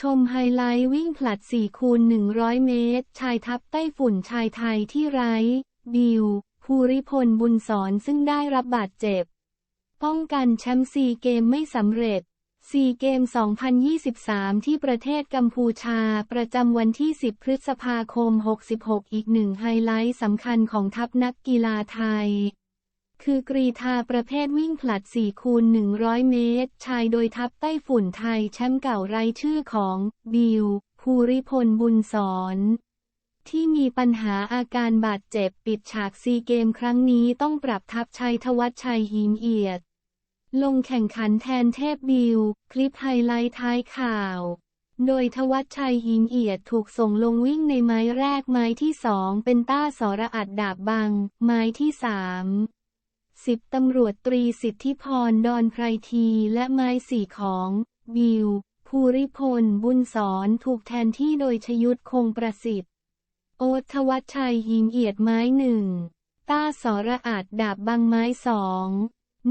ชมไฮไลท์วิ่งผลัด 4 คูณ 100 เมตร ชายทัพไต้ฝุ่นชายไทยที่ไร้บิว ภูริพลบุญสอนซึ่งได้รับบาดเจ็บ ป้องกันแชมป์ซีเกมไม่สำเร็จซีเกม 2023 ที่ประเทศกัมพูชา ประจำวันที่ 10 พฤษภาคม 66 อีกหนึ่งไฮไลท์สำคัญของทัพนักกีฬาไทย คือกรีธาประเภทวิ่งผลัด 4 คูณ 100 เมตร ชายโดยทัพไต้ฝุ่นไทยแชมป์เก่าไร้ชื่อของ บิว ภูริพลบุญสอนที่มีปัญหาอาการบาดเจ็บปิดฉากซีเกมครั้งนี้ต้องปรับทัพชัยทวัชชัยหิมเอียด ลงแข่งขันแทนเทพบิว คลิปไฮไลท์ท้ายข่าว โดยทวัชชัยหิมเอียดถูกส่งลงวิ่งในไม้แรกไม้ที่สองเป็นต้าสรอัดดาบบัง ไม้ที่สาม สิบตำรวจตรีสิทธิพรดอนไพรทีและไม้สี่ของ บิว ภูริพล บุญสอนถูกแทนที่โดยชยุทธคงประสิทธิ์ โอทวัชชัยหิมเอียดไม้หนึ่ง ต้าสระอาดดาบบังไม้สอง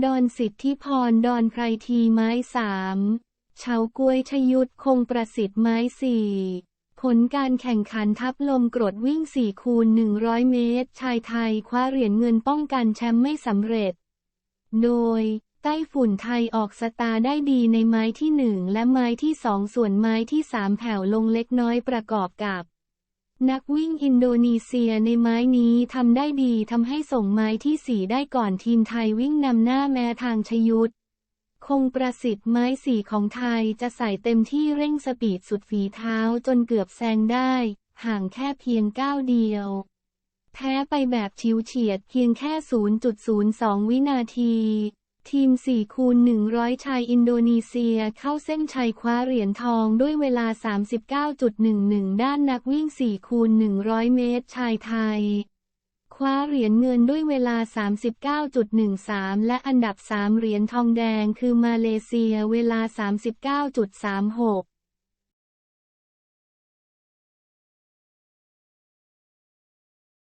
ดอนสิทธิพรดอนไพรทีไม้สามเฉากวยชยุทธคงประสิทธิ์ไม้สี่ ผลการแข่งขันทัพลมกรดวิ่ง 4 คูณ 100 เมตร ชายไทยคว้าเหรียญเงินป้องกันแชมป์ไม่สำเร็จ โดยไต้ฝุ่นไทยออกสตาร์ได้ดีในไม้ที่ 1 และไม้ที่ 2 ส่วนไม้ที่ 3 แผ่วลงเล็กน้อยประกอบกับ นักวิ่งอินโดนีเซียในไม้นี้ทำได้ดีทำให้ส่งไม้ที่ 4 ได้ก่อนทีมไทยวิ่งนำหน้าแม้ทางชยุทธ คงประสิทธิ์ไม้สีของไทยจะใส่เต็มที่เร่งสปีดสุดฝีเท้าจนเกือบแซงได้ ห่างแค่เพียงก้าวเดียว แพ้ไปแบบชิวเฉียดเพียงแค่ 0.02 วินาที ทีม 4 คูณ 100 ชายอินโดนีเซียเข้าเส้นชัยคว้าเหรียญทองด้วยเวลา 39.11 ด้านนักวิ่ง 4 คูณ 100 เมตรชายไทย คว้าเหรียญเงินด้วยเวลา 39.13 และอันดับ 3 เหรียญทองแดงคือมาเลเซียเวลา 39.36